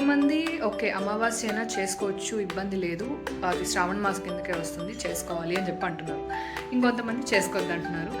కొంతమంది ఓకే అమావాస్య అయినా చేసుకోవచ్చు ఇబ్బంది లేదు. అది శ్రావణ మాసం కిందకే వస్తుంది చేసుకోవాలి అని చెప్పి అంటున్నారు. ఇంకొంతమంది చేసుకోవద్దు అంటున్నారు.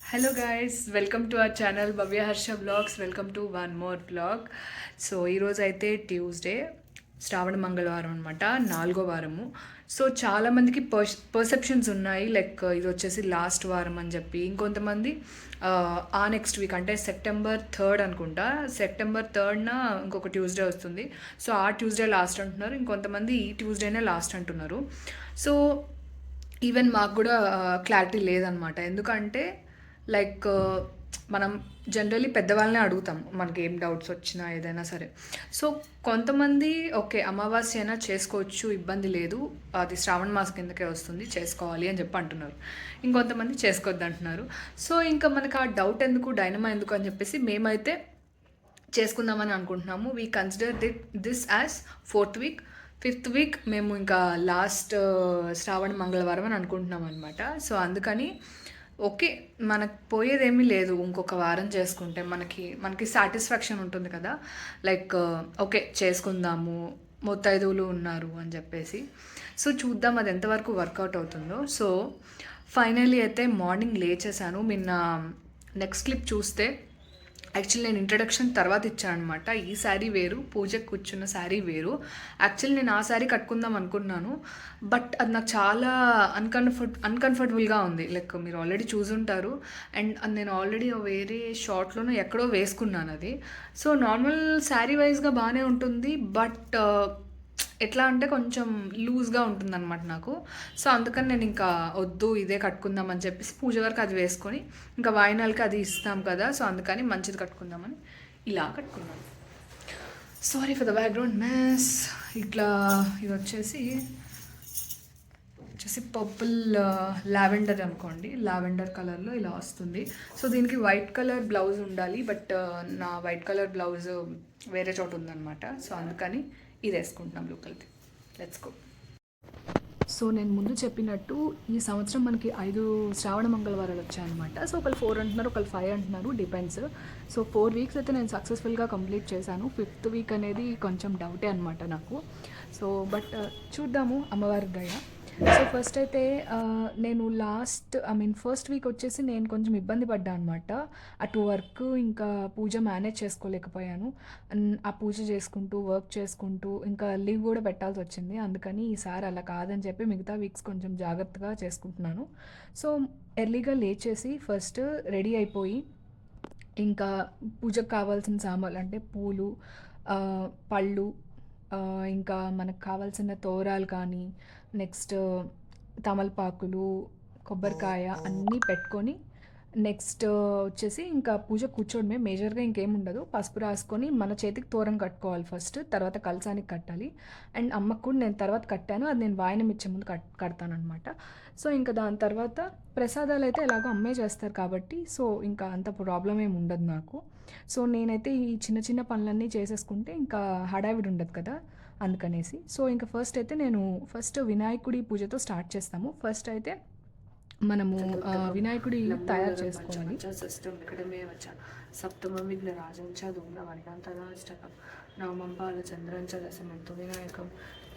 Hello guys welcome to our channel Bhavya Harsha blogs welcome to one more blog so ఈరోజు అయితే ట్యూస్డే శ్రావణ మంగళవారం అనమాట నాలుగో వారము. సో చాలామందికి పర్ పర్సెప్షన్స్ ఉన్నాయి. లైక్ ఇది వచ్చేసి లాస్ట్ వారం అని చెప్పి. ఇంకొంతమంది ఆ నెక్స్ట్ వీక్ అంటే సెప్టెంబర్ థర్డ్ అనుకుంటా. సెప్టెంబర్ థర్డ్న ఇంకొక ట్యూస్డే వస్తుంది. సో ఆ ట్యూస్డే లాస్ట్ అంటున్నారు. ఇంకొంతమంది ఈ ట్యూస్డేనే లాస్ట్ అంటున్నారు. సో ఈవెన్ మాకు కూడా క్లారిటీ లేదనమాట ఎందుకంటే లైక్ మనం జనరలీ పెద్దవాళ్ళనే అడుగుతాం మనకి ఏం డౌట్స్ వచ్చినా ఏదైనా సరే. సో కొంతమంది ఓకే అమావాస్య అయినా చేసుకోవచ్చు ఇబ్బంది లేదు. అది శ్రావణ మాసం కిందకే వస్తుంది చేసుకోవాలి అని చెప్పి అంటున్నారు. ఇంకొంతమంది చేసుకోవద్దు అంటున్నారు. సో ఇంకా మనకు ఆ డౌట్ ఎందుకు డైనమా ఎందుకు అని చెప్పేసి మేమైతే చేసుకుందామని అనుకుంటున్నాము. We consider the this as fourth week fifth week మేము ఇంకా లాస్ట్ uh, శ్రావణ మంగళవారం అని అనుకుంటున్నాం అనమాట సో అందుకని ఓకే మనకు పోయేదేమీ లేదు ఇంకొక వారం చేసుకుంటే మనకి మనకి సాటిస్ఫాక్షన్ ఉంటుంది కదా. లైక్ ఓకే చేసుకుందాము మొత్తైదువులు ఉన్నారు అని చెప్పేసి. సో చూద్దాం అది ఎంతవరకు వర్కౌట్ అవుతుందో. సో ఫైనలీ అయితే మార్నింగ్ లేచేసాను నిన్న నెక్స్ట్ క్లిప్ చూస్తే యాక్చువల్లీ నేను ఇంట్రడక్షన్ తర్వాత ఇచ్చాను అనమాట ఈ శారీ వేరు పూజకు కూర్చున్న శారీ వేరు. యాక్చువల్లీ నేను ఆ శారీ కట్టుకుందాం అనుకున్నాను. బట్ అది నాకు చాలా అన్కంఫర్ట్ అన్కంఫర్టబుల్గా ఉంది. లైక్ మీరు ఆల్రెడీ చూసుంటారు. అండ్ అది నేను ఆల్రెడీ వేరే షార్ట్లోనూ ఎక్కడో వేసుకున్నాను అది. సో నార్మల్ శారీ వైజ్గా బాగానే ఉంటుంది. బట్ ఎట్లా అంటే కొంచెం లూజ్గా ఉంటుందన్నమాట నాకు. సో అందుకని నేను ఇంకా వద్దు ఇదే కట్టుకుందాం అని చెప్పేసి పూజ వరకు అది వేసుకొని ఇంకా వాయినాలకి అది ఇస్తాం కదా సో అందుకని మంచిది కట్టుకుందామని ఇలా కట్టుకున్నాను. సారీ ఫర్ ద బ్యాక్గ్రౌండ్ మ్యాస్ ఇట్లా ఇది వచ్చేసి వచ్చేసి పర్పుల్ లావెండర్ uh, అనుకోండి. లావెండర్ కలర్లో ఇలా వస్తుంది. సో దీనికి వైట్ కలర్ బ్లౌజ్ ఉండాలి బట్ uh, నా వైట్ కలర్ బ్లౌజ్ వేరే చోట ఉందన్నమాట. సో అందుకని ఇది వేసుకుంటున్నాం బ్లూ లెట్స్ గో సో నేను ముందు చెప్పినట్టు ఈ సంవత్సరం మనకి ఐదు శ్రావణ మంగళవారాలు వచ్చాయన్నమాట. సో ఒకళ్ళు ఫోర్ అంటున్నారు ఒకళ్ళు ఫైవ్ అంటున్నారు డిపెండ్స్ సో ఫోర్ వీక్స్ అయితే నేను సక్సెస్ఫుల్గా కంప్లీట్ చేశాను. ఫిఫ్త్ వీక్ అనేది కొంచెం డౌటే అనమాట నాకు. సో బట్ uh, చూద్దాము అమ్మవారి దయ. సో ఫస్ట్ అయితే uh, నేను last I mean first week వచ్చేసి నేను కొంచెం ఇబ్బంది పడ్డా అనమాట అటు వర్క్ ఇంకా పూజ మేనేజ్ చేసుకోలేకపోయాను. ఆ పూజ చేసుకుంటూ వర్క్ చేసుకుంటూ ఇంకా లీవ్ కూడా పెట్టాల్సి వచ్చింది. అందుకని ఈసారి అలా కాదని చెప్పి మిగతా వీక్స్ కొంచెం జాగ్రత్తగా చేసుకుంటున్నాను. సో ఎర్లీగా లేచేసి ఫస్ట్ రెడీ అయిపోయి ఇంకా పూజకు కావాల్సిన సామాన్లు అంటే పూలు uh, పళ్ళు uh, ఇంకా మనకు కావాల్సిన తోరాలు కానీ నెక్స్ట్ తమలపాకులు కొబ్బరికాయ అన్నీ పెట్టుకొని నెక్స్ట్ వచ్చేసి ఇంకా పూజ కూర్చోడమే. మేజర్గా ఇంకేం ఉండదు. పసుపు రాసుకొని మన చేతికి తోరం కట్టుకోవాలి ఫస్ట్ తర్వాత కలసానికి కట్టాలి. అండ్ అమ్మకు కూడా నేను తర్వాత కట్టాను. అది నేను వాయనం ఇచ్చే ముందు కట్ కడతానమాట సో ఇంకా దాని తర్వాత ప్రసాదాలు అయితే ఎలాగో అమ్మే చేస్తారు కాబట్టి సో ఇంకా అంత ప్రాబ్లం ఏమి ఉండదు నాకు. సో నేనైతే ఈ చిన్న చిన్న పనులన్నీ చేసేసుకుంటే ఇంకా హడావిడి ఉండదు కదా అందుకనేసి. సో ఇంకా ఫస్ట్ అయితే నేను ఫస్ట్ వినాయకుడి పూజతో స్టార్ట్ చేస్తాము. ఫస్ట్ అయితే మనము వినాయకుడి తయారు చేసుకోవాలి. సిస్టమ్ ఇక్కడమే వచ్చ సప్తమ విఘ్న రాజం చ ధూమ్ర వర్ణాంతరాష్టకం నవమం పాల చంద్రం దశమంతు వినాయకం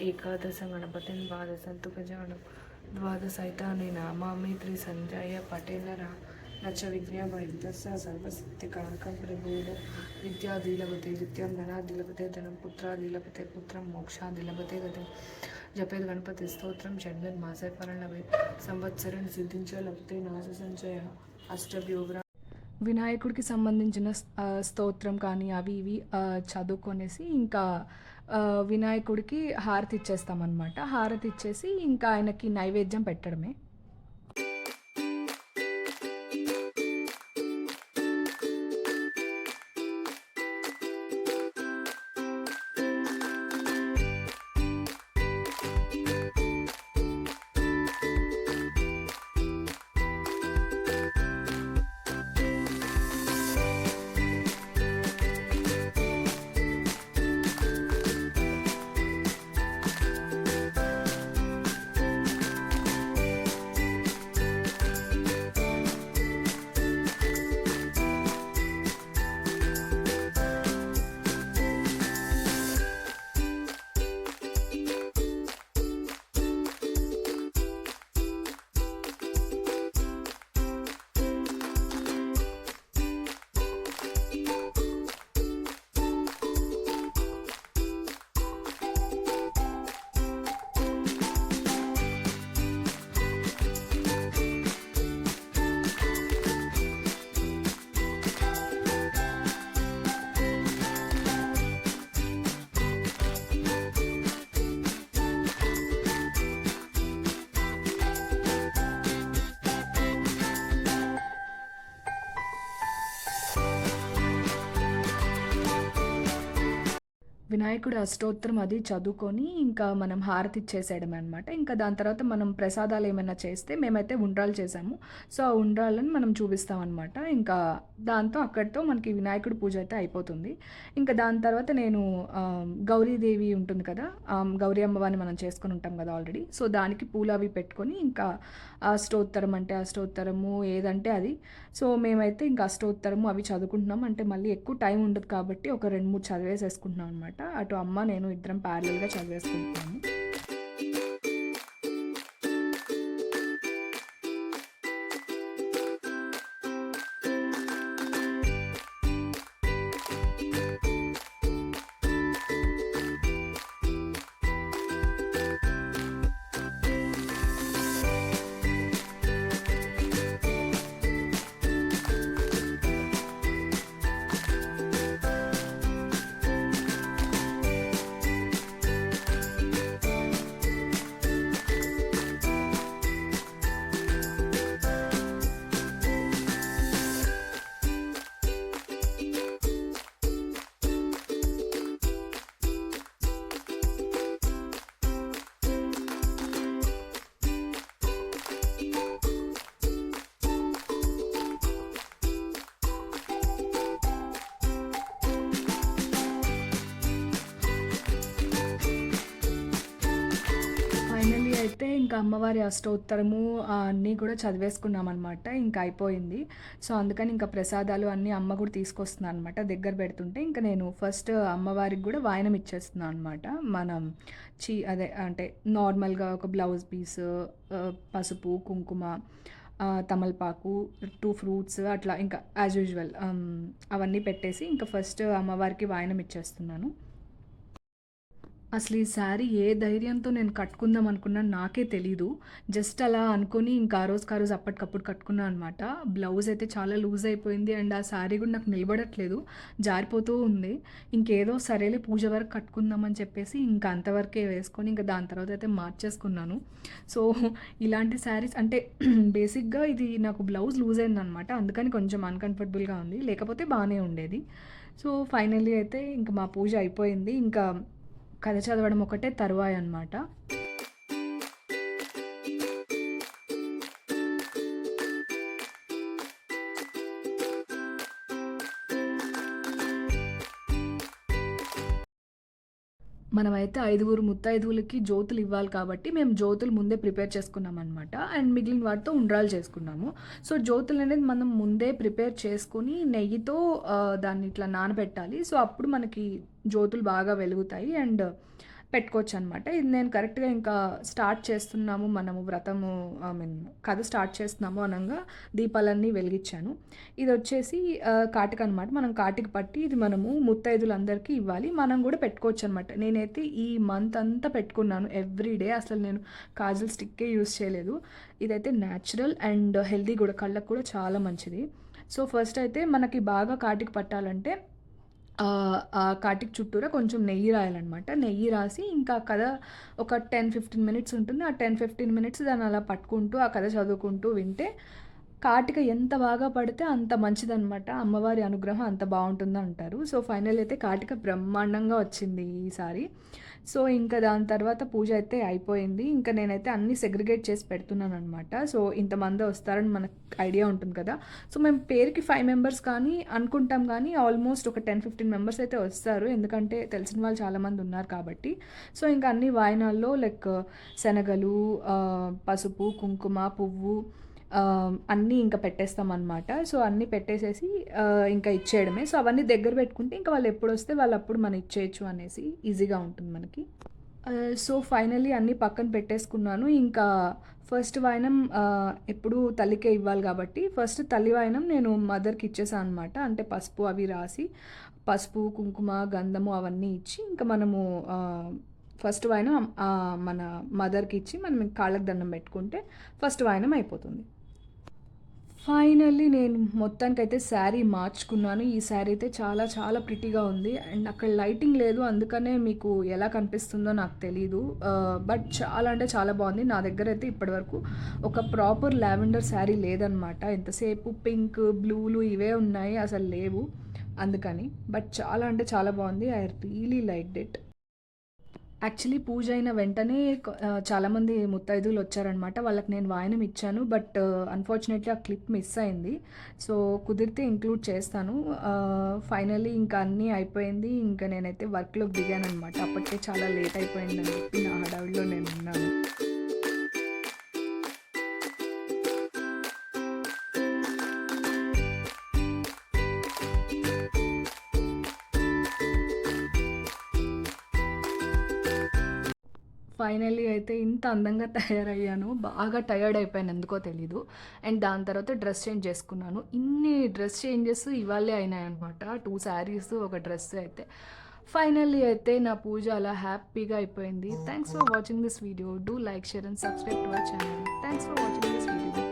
ఏకాదశ గణపతిని ద్వాదశంతు గజానం ద్వాదశైతాని నామామి త్రి సంజయ పటేల నచ విజ్ఞ వైద్యస్య సర్వసిద్ధికారకం ప్రభువులు విద్యాదిలపతే విద్యం ధనాదిలపతే ధనం పుత్రాదిలపతే పుత్రం మోక్షాదిలపతే గతం జపేద్ గణపతి స్తోత్రం షడ్వన్ మాసే పరణవే సంవత్సరం సిద్ధించ లభతే నాశ సంచయ అష్టభ్యోగ్ర. వినాయకుడికి సంబంధించిన స్తోత్రం కానీ అవి ఇవి చదువుకొనేసి ఇంకా వినాయకుడికి హారతి ఇచ్చేస్తామన్నమాట. హారతి ఇచ్చేసి ఇంకా ఆయనకి నైవేద్యం పెట్టడమే. వినాయకుడు అష్టోత్తరం అది చదువుకొని ఇంకా మనం హారతి ఇచ్చేసేయడమే అనమాట ఇంకా దాని తర్వాత మనం ప్రసాదాలు ఏమైనా చేస్తే మేమైతే ఉండ్రాలు చేసాము. సో ఆ ఉండ్రాలను మనం చూపిస్తామన్నమాట ఇంకా దాంతో అక్కడితో మనకి వినాయకుడి పూజ అయితే అయిపోతుంది. ఇంకా దాని తర్వాత నేను గౌరీదేవి ఉంటుంది కదా గౌరీ అమ్మవారిని మనం చేసుకొని ఉంటాం కదా ఆల్రెడీ. సో దానికి పూలు అవి పెట్టుకొని ఇంకా అష్టోత్తరం అంటే అష్టోత్తరము ఏదంటే అది. సో మేమైతే ఇంకా అష్టోత్తరము అవి చదువుకుంటున్నాం. అంటే మళ్ళీ ఎక్కువ టైం ఉండదు కాబట్టి ఒక రెండు మూడు చదివేసేసుకుంటున్నాం అనమాట అటు అమ్మ నేను ఇద్దరం ప్యారలల్గా చదివేసుకుంటున్నాము. అయితే ఇంకా అమ్మవారి అష్టోత్తరము అన్నీ కూడా చదివేసుకున్నాం అనమాట ఇంకా అయిపోయింది. సో అందుకని ఇంకా ప్రసాదాలు అన్నీ అమ్మ కూడా తీసుకొస్తున్నాను అనమాట దగ్గర పెడుతుంటే ఇంకా నేను ఫస్ట్ అమ్మవారికి కూడా వాయనం ఇచ్చేస్తున్నాను అనమాట మనం చీ అదే అంటే నార్మల్గా ఒక బ్లౌజ్ పీస్ పసుపు కుంకుమ తమలపాకు టూ ఫ్రూట్స్ అట్లా ఇంకా యాజ్ యూజువల్ అవన్నీ పెట్టేసి ఇంకా ఫస్ట్ అమ్మవారికి వాయనం ఇచ్చేస్తున్నాను. అసలు ఈ శారీ ఏ ధైర్యంతో నేను కట్టుకుందాం అనుకున్నాను నాకే తెలీదు. జస్ట్ అలా అనుకొని ఇంకా ఆ రోజుకి ఆ రోజు అప్పటికప్పుడు కట్టుకున్నాను అనమాట బ్లౌజ్ అయితే చాలా లూజ్ అయిపోయింది అండ్ ఆ శారీ కూడా నాకు నిలబడట్లేదు. జారిపోతూ ఉంది. ఇంకేదో సరేలే పూజ వరకు కట్టుకుందామని చెప్పేసి ఇంకా అంతవరకే వేసుకొని ఇంకా దాని తర్వాత అయితే మార్చేసుకున్నాను. సో ఇలాంటి శారీస్ అంటే బేసిక్గా ఇది నాకు బ్లౌజ్ లూజ్ అయిందనమాట అందుకని కొంచెం అన్కంఫర్టబుల్గా ఉంది. లేకపోతే బాగానే ఉండేది. సో ఫైనల్లీ అయితే ఇంకా మా పూజ అయిపోయింది. ఇంకా కథ చదవడం ఒకటే తరువాయి అనమాట మనమైతే ఐదుగురు ముత్తైదువులకి జ్యోతులు ఇవ్వాలి కాబట్టి మేము జ్యోతులు ముందే ప్రిపేర్ చేసుకున్నాం అనమాట అండ్ మిగిలిన వాటితో ఉండ్రాలు చేసుకున్నాము. సో జ్యోతులు అనేది మనం ముందే ప్రిపేర్ చేసుకుని నెయ్యితో దాన్ని ఇట్లా నానబెట్టాలి. సో అప్పుడు మనకి జ్యోతులు బాగా వెలుగుతాయి అండ్ పెట్టుకోవచ్చు అనమాట ఇది నేను కరెక్ట్గా ఇంకా స్టార్ట్ చేస్తున్నాము మనము వ్రతము ఐ మీన్ కథ స్టార్ట్ చేస్తున్నాము అనగా దీపాలన్నీ వెలిగించాను. ఇది వచ్చేసి కాటిక అనమాట మనం కాటికి పట్టి ఇది మనము ముత్తైదులందరికీ ఇవ్వాలి. మనం కూడా పెట్టుకోవచ్చు అనమాట నేనైతే ఈ మంత్ అంతా పెట్టుకున్నాను. ఎవ్రీ డే అసలు నేను కాజల్ స్టిక్కే యూస్ చేయలేదు. ఇదైతే న్యాచురల్ అండ్ హెల్దీ కూడా కళ్ళకు కూడా చాలా మంచిది. సో ఫస్ట్ అయితే మనకి బాగా కాటికి పట్టాలంటే ఆ కాటికి చుట్టూరా కొంచెం నెయ్యి రాయాలన్నమాట. నెయ్యి రాసి ఇంకా కథ ఒక టెన్ ఫిఫ్టీన్ మినిట్స్ ఉంటుంది. ఆ టెన్ ఫిఫ్టీన్ మినిట్స్ దాన్ని అలా పట్టుకుంటూ ఆ కథ చదువుకుంటూ వింటే కాటిక ఎంత బాగా పడితే అంత మంచిదన్నమాట. అమ్మవారి అనుగ్రహం అంత బాగుంటుంది అంటారు. సో ఫైనల్ అయితే కాటిక బ్రహ్మాండంగా వచ్చింది ఈసారి. సో ఇంకా దాని తర్వాత పూజ అయితే అయిపోయింది. ఇంకా నేనైతే అన్ని సెగ్రిగేట్ చేసి పెడుతున్నాను అనమాట సో ఇంతమంది వస్తారని మనకు ఐడియా ఉంటుంది కదా. సో మేము పేరుకి ఫైవ్ మెంబర్స్ కానీ అనుకుంటాం కానీ ఆల్మోస్ట్ ఒక టెన్ ఫిఫ్టీన్ మెంబర్స్ అయితే వస్తారు. ఎందుకంటే తెలిసిన వాళ్ళు చాలామంది ఉన్నారు కాబట్టి. సో ఇంకా అన్ని వాయినాల్లో లైక్ శనగలు పసుపు కుంకుమ పువ్వు అన్నీ ఇంకా పెట్టేస్తాం అనమాట సో అన్నీ పెట్టేసేసి ఇంకా ఇచ్చేయడమే. సో అవన్నీ దగ్గర పెట్టుకుంటే ఇంకా వాళ్ళు ఎప్పుడు వస్తే వాళ్ళు అప్పుడు మనం ఇచ్చేయచ్చు అనేసి ఈజీగా ఉంటుంది మనకి. సో ఫైనల్లీ అన్నీ పక్కన పెట్టేసుకున్నాను. ఇంకా ఫస్ట్ వాయనం ఎప్పుడు తల్లికే ఇవ్వాలి కాబట్టి ఫస్ట్ తల్లి వాయనం నేను మదర్కి ఇచ్చేసాను అనమాట అంటే పసుపు అవి రాసి పసుపు కుంకుమ గంధము అవన్నీ ఇచ్చి ఇంకా మనము ఫస్ట్ వాయనం మన మదర్కి ఇచ్చి మనం కాళ్ళకి దండం పెట్టుకుంటే ఫస్ట్ వాయనం అయిపోతుంది. ఫైనల్లీ నేను మొత్తానికైతే శారీ మార్చుకున్నాను. ఈ శారీ అయితే చాలా చాలా ప్రిటీగా ఉంది. అండ్ అక్కడ లైటింగ్ లేదు. అందుకనే మీకు ఎలా కనిపిస్తుందో నాకు తెలీదు. బట్ చాలా అంటే చాలా బాగుంది. నా దగ్గర అయితే ఇప్పటివరకు ఒక ప్రాపర్ లావెండర్ శారీ లేదనమాట ఎంతసేపు పింక్ బ్లూలు ఇవే ఉన్నాయి. అసలు లేవు. అందుకని. బట్ చాలా అంటే చాలా బాగుంది. I really like it actually పూజ అయిన వెంటనే చాలామంది ముత్తైదులు వచ్చారనమాట వాళ్ళకి నేను వాయనం ఇచ్చాను బట్ అన్ఫార్చునేట్లీ ఆ క్లిప్ మిస్ అయింది. సో కుదిరితే ఇంక్లూడ్ చేస్తాను. ఫైనలీ ఇంకా అన్నీ అయిపోయింది. ఇంకా నేనైతే వర్క్లోకి దిగాను అనమాట అప్పటికే చాలా లేట్ అయిపోయిందని చెప్పి నా హడావిడిలో నేను ఉన్నాను. ఫైనల్లీ అయితే ఇంత అందంగా తయారయ్యాను. బాగా టయర్డ్ అయిపోయాను ఎందుకో తెలీదు. అండ్ దాని తర్వాత డ్రెస్ చేంజ్ చేసుకున్నాను. ఇన్ని డ్రెస్ చేంజెస్ ఇవాళే అయినాయి అనమాట టూ శారీస్ ఒక డ్రెస్ అయితే. ఫైనల్లీ అయితే నా పూజ అలా హ్యాపీగా అయిపోయింది. Thanks for watching this video do like share and subscribe to our channel thanks for watching this video